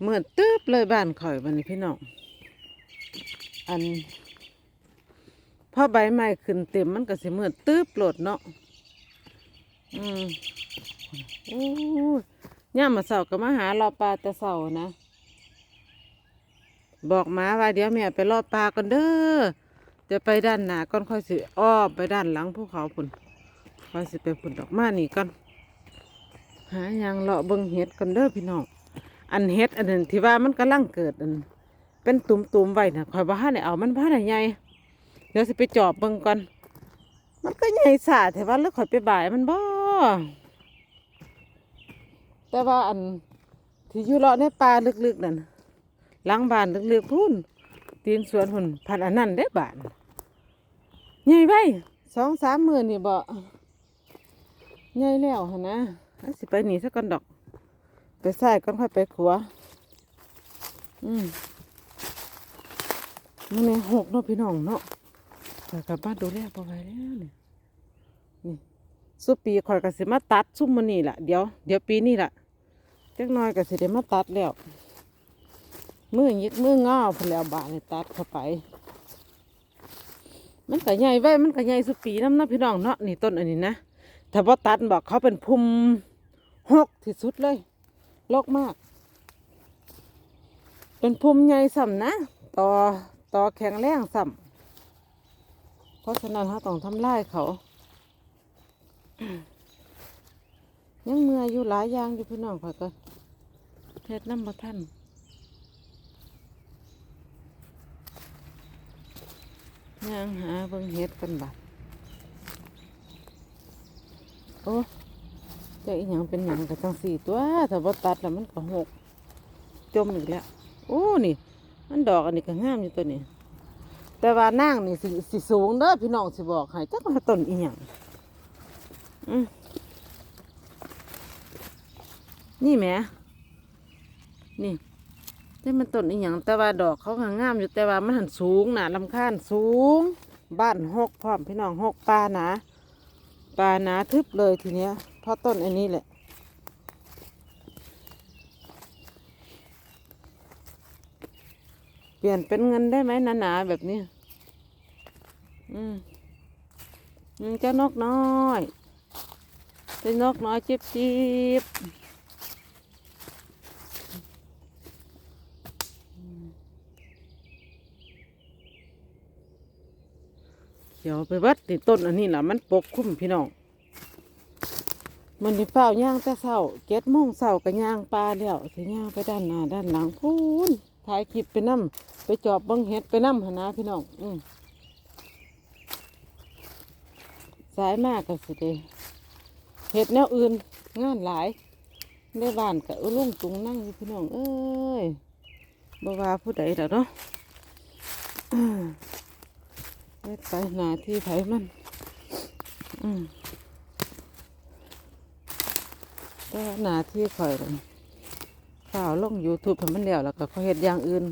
เหมื่อตึ๊บเลยบ้านข่อยวันนี้พี่น้องอันพอใบไม้ขึ้นเต็มมันก็สิเหมื่อตึ๊บโหลดเนาะอืมโอ้ย่ามาเสาก็มาหารอปลาแต่เสานะ บอกหมาว่าเดี๋ยวแม่ไปรอปลาก่อนเด้อจะไปด้านหน้าก่อนค่อยสิอ้อมไปด้านหลังภูเขาพุ่นค่อยสิไปพุ่นดอกมานี่ก่อนหาหยังเลาะเบิ่งเห็ดกันเด้อพี่น้อง อันเห็ดอันนั้นที่ว่ามันกำลังเกิดอัน เป็นตุ่มๆไว้น่ะคอยว่าให้เอามันว่าให้ใหญ่เดี๋ยวสิไปจอบเบิ่งก่อน มันก็ใหญ่สาแต่ว่าเลือกข่อยไปบ่ายมันบ่แต่ว่าอันที่อยู่เลาะในป่าลึกๆนั่นหลังบ้านลึกๆพุ่นตีนสวนพุ่นพันอันนั้นได้บ้านใหญ่ไว้สองสามหมื่นนี่บ่ใหญ่แล้วหนนะสิไปหนีสักก่อนดอก ไปใส่ก่อนค่อยไปขัว อืมมันในหกเนาะพี่น้องเนาะแต่กลับบ้านดูแลพอไว้แล้วเนี่ยนี่สุปีข่อยก็สิมาตัดซุ่มมันนี่แหละเดี๋ยวเดี๋ยวปีนี้แหละจักหน้อยก็สิได้มาตัดแล้วมือยิกมืองอพนแล้วบาเลยตัดเข้าไป มันก็ใหญ่ไว้มันก็ใหญ่สุปีน้ำนะพี่น้องเนาะนี่ต้นอันนี้นะถ้าว่าตัดบอกเขาเป็นภูมิหกที่สุดเลย ลกมาก เป็นภูมิใหญ่สัมนะ ต่อต่อแข็งแรงสัมเพราะฉะนั้นเราต้องทำลายเขา ยังเมื่ออยู่หลายอย่างอยู่พี่น้องข่อยก็เทศน้ำมาท่านย่างหาเบิ่งเฮ็ดกันบัดโอ้ จะอีหยังเป็นหยังกับจังสี่ตัวถ้าบ่ตัดแล้วมันก็หกจมอีกแล้วโอ้นี่ มันดอกอันนี้ก็งามอยู่ตัวนี้ แต่ว่านางนี่สิสิสูงเด้อพี่น้องสิบอกให้จักว่าต้นอีหยังอืมนี่แหมนี่แต่มันต้นอีหยังแต่ว่าดอกเขาก็งามอยู่แต่ว่ามันหันสูงนาลำคาญสูง บ้านหกพร้อมพี่น้องหกปลาหนาปลาหนาทึบเลยทีเนี้ยาะต้นอันนี้แหละเปลี่ยนเป็นเงินได้ไหมหนาๆแบบนี้ อืมอืมเจ้านกน้อยเจ้านกน้อยจิบจิบเขียวไปวัดติต้นอันนี้แหละมันปกคลุมพี่น้อง มันที่เฝ้าย่างแต่เศร้าเจ็ดโมงเศร้าก็ย่างปลาแล้วสิย่างไปด้านหน้าด้านหลังพูนถ่ายคลิปไปนั่มไปจอบบังเห็ดไปนั่มหนนะพี่น้องอืมสายมากก็สิเดเห็ดแนวอื่นงานหลายในบ้านกับลุงตุงนั่งอยู่พี่น้องเอ้ยบ่ว่าผู้ใดแล้วเนาะอืมเฮ็ดไปหนาที่ไผมัน อืม แต่หน้าที่ข่อยข่าวลง YouTube ให้มันแล้วแล้วก็เขาเฮ็ดอย่างอื่น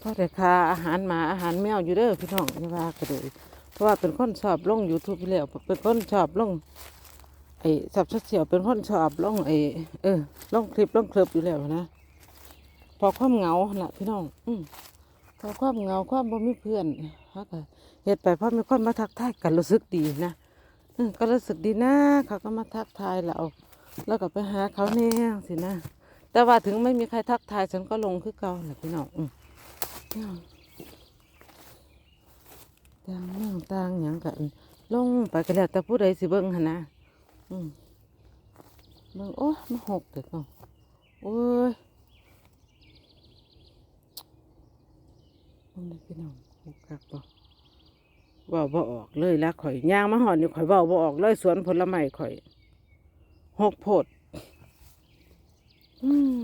พราะแต่ค่าอาหารหมาอาหารแมวอยู่เด้อพี่น้องอย่ว่าก็เลยเพราะว่าเป็นคนชอบลง YouTube แล้วเป็นคนชอบลงไอ้สับเสียวเป็นคนชอบลงไอ้เออลงคลิปลงคลิปอยู่แล้วนะพอความเหงาล่ะพี่น้อง อืพอความเหงาความบ่มีเพื่อนฮะก็เฮ็ดไปเพราะมีคนมาทักทายกันรู้สึกดีนะ ก็รู้สึกดีนะเขาก็มาทักทายเราแล้วก็ไปหาเขาเนี่ยสินะ แต่ว่าถึงไม่มีใครทักทายฉันก็ลงคือเก่าแหละพี่น้องอืมต่างเรื่องต่างอย่างกันลงไปกันแล้วแต่ผู้ใดสิเบิ้งหนะอืมเบิ้งโอ้มาหกเด็กเนาะโอ้ยมึงนี่พี่น้องหกคักบ่เว่าบ่ออกเลยละข่อยย่างมาหอนนี่ข่อยเว่าบ่ออกเลยสวนผลไม้ข่อยหกโพดอืม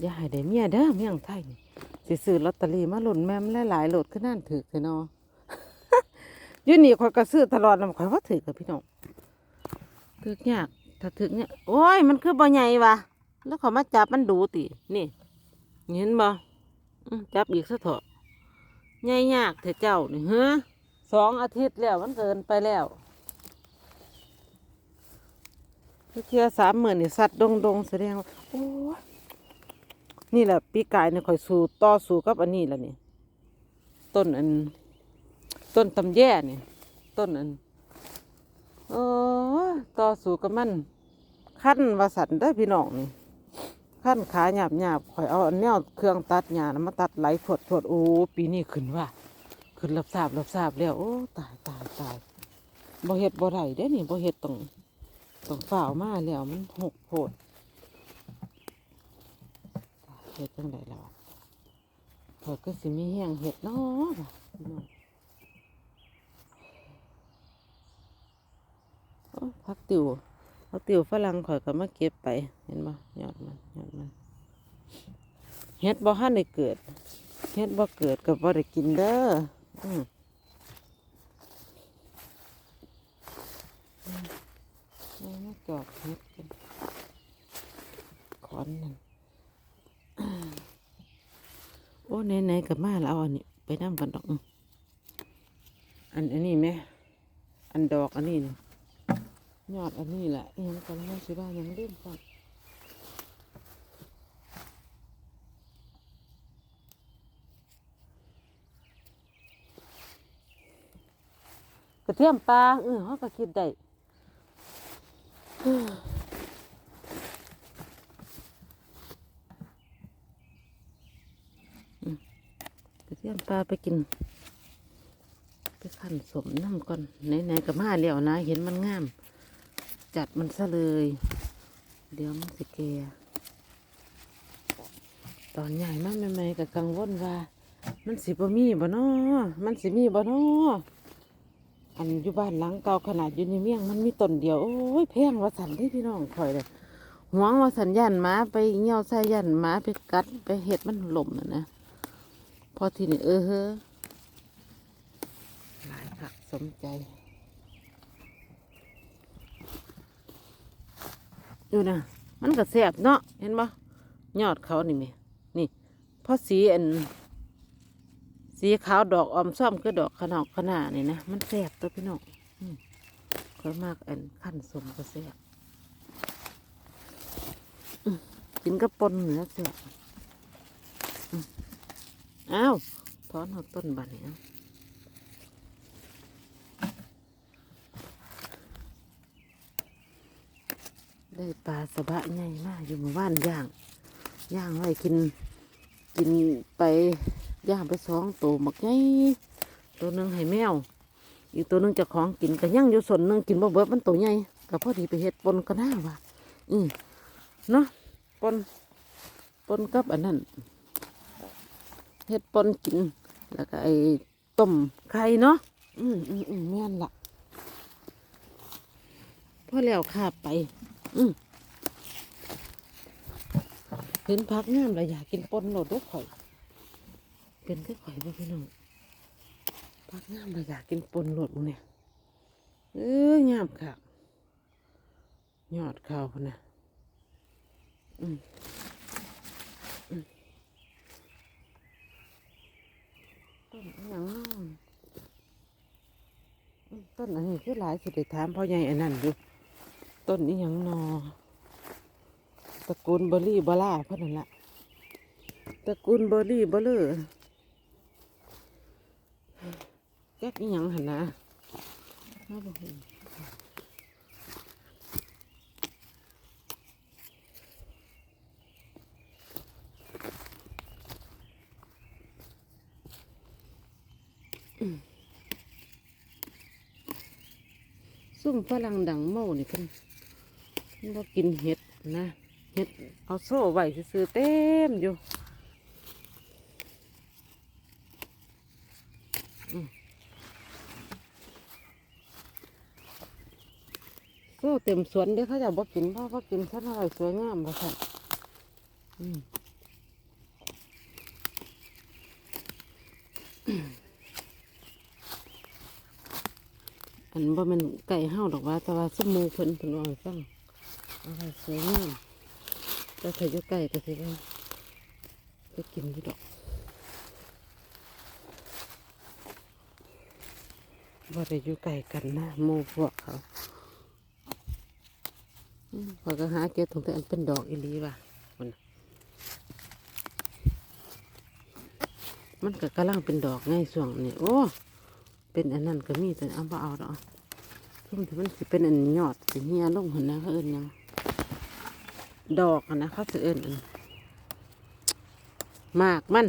อย่าให้ได้เมียเด้อเมียงไทยนี่สิซื้อลอตเตอรี่มาหล่นแม่มหลายๆโหลดขึ้นนั่นถือเลยเนาะอยู่นี่ข่อยก็ซื้อตลอดนะข่อยว่าถือกับพี่น้องถือยากถ้าถือเนี่ยโอ้ยมันคือบ่ใหญ่วะแล้วเขามาจับมันดูตินี่เห็นบ่อืมจับอีกซะเถอะ ใหญ่ยากเถอะเจ้านี่เฮ้สองอาทิตย์แล้วมันเกินไปแล้วเที่ยสามหมื่นนี่สัตว์ดงดงๆแสดงว่าโอ้นี่แหละปีกายเนี่ยคอยสู้ต่อสู้กับอันนี้แหละนี่ต้นอัน ต้นตำแย่เนี่ยต้นอันโอ้ยต่อสู้กับมันขั้นวาสันได้พี่น้องนี่ ขั้นขาหยาบหยาบข่อยเอาอันแนวเครื่องตัดหญ้านะมาตัดไหลถวดถวดโอ้ปีนี้ขึ้นว่าขึ้นรับทราบรับทราบแล้วโอ้ตายตายตายบ่เฮ็ดบ่ได้เด้นี่บ่เฮ็ดต้องต้องฝ่าวมาแล้วมันหกโพดเฮ็ดจังไดล่ะวะข่อก็สิมีแห้งเฮ็ดเนาะพักติว พักติวฝรั่งข่อยก็มาเก็บไป เห็นบ่ยอดมันยอดมันเฮ็ดบ่ทันได้เกิดเฮ็ดบ่เกิดก็บ่ได้กินเด้ออืมามาจอกเฮ็ดกันขอนนั่นโอ้ไหนๆก็มาแล้วเอาอันนี้ ไปนำกันดอก อันอันนี้แม่อันดอกอันนี้นี่ย ยอดอันนี้แหละอิหยังกันแล้วสิว่าหยังเล่นฟังกระเทียมปลาเออเขาก็คิดได้กระเทียมปลาไปกินไปขันสมน้ำก่อนไหนๆกับมาแล้วนะ เห็นมันงาม จัดมันซะเลย เดี๋ยวมันสิแกตอนใหญ่มากใหม่ๆกับกังวลว่า มันสิบ่มีบ่นอมันสิมีบ่นออันอยู่บ้านหลังเก่าขนาดอยู่ในเมียงมันมีต้นเดียว โอ้ยแพงว่าสันที่พี่น้องคอยเลยหวงว่าสันยันหมาไปเหี่ยวใส่ยันหมาไปกัดไปเห็ดมันหล่มนะนะพอทีนี้เออเฮ้อหลายคักสมใจ อยู่นะมันก็แสบเนาะเห็นปะยอดเขานี่ม่นี่พราะสีอัน สีขาวดอกอมซ่อมคือดอกขนอกขนานี่นะมันแสบตัวพี่น้องอืมค่อยมากอันขั้นสมก็แสบกินกระปนเหนือแสบอ้าวถอนหักต้นบันเนี่ย ได้ปลาสะบะใหญ่มากอยู่หมู่บ้านย่างย่างไว้กิน กินไปย่างไปสองตัวหมักใหญ่ตัวหนึ่งให้แมว อีกตัวหนึ่งจะของกินก็ย่างอยู่ส่วนหนึ่งกินบ่เบิดมันตัวใหญ่ก็พอดีไปเฮ็ดปนก็น่าว่ะอืมเนาะปนปนกับอันนั้นเฮ็ดปนกิน แล้วก็ไอ้ต้มไข่เนาะอืมอืมอืมแม่นละพอแล้วขาไป เห็นพักงามแล้วอยากกินปนโหลดด้วยข่อย เป็นก็ข่อยบ่พี่น้องพักงามแล้วอยากกินปนโหลดมู่เนี่ยเอ้ยงามค่ะยอดข้าวพุ่นะอืมต้นอย่างต้นอันนี้คือหลายสิได้ถามพ่อใหญ่อันนั้นอยู่ ต้นนี้ยังนอตระกูลเบอร์รี่บล่าเพ่นนั่นละตระกูลเบอร์รี่เบอร์เลอร์แจ๊กอีหยังหันนะมาบ่เห็นซุ่มฝรั่งดังเมานี่เพิ่นเพิ่น บ่กินเห็ดนะเห็ดเอาโซ่ไว้ซื้อเต็มอยู่โซ่เต็มสวนเด้อเขาจะบ่กินเพราะว่ากินซะหน่อยสวยงามบ่ค่ะอืมอันว่มันไก่ห้าวดอกว่าแต่ว่าสมูเพิ่นเพิ่นว่าให้ฟัง เอาไว้สวยงามแต่ถ้าอยู่ไก่ก็สิว่าไปกินอยู่ดอกว่าได้อยู่ไก่กันนะหมูพวกเขาพอก็หาเก็บตรงแต่อันเป็นดอกอีลีว่ะมันมันก็กำลังเป็นดอกไงส่วงนี้โอ้เป็นอันนั้นก็มีแต่เอาบ่เอาดอกทุ่มที่มันสิเป็นอันยอดสิเฮียลงหันนะเขาเอิ้นยัง ดอกนะเขาเอิ้นอันมากมัน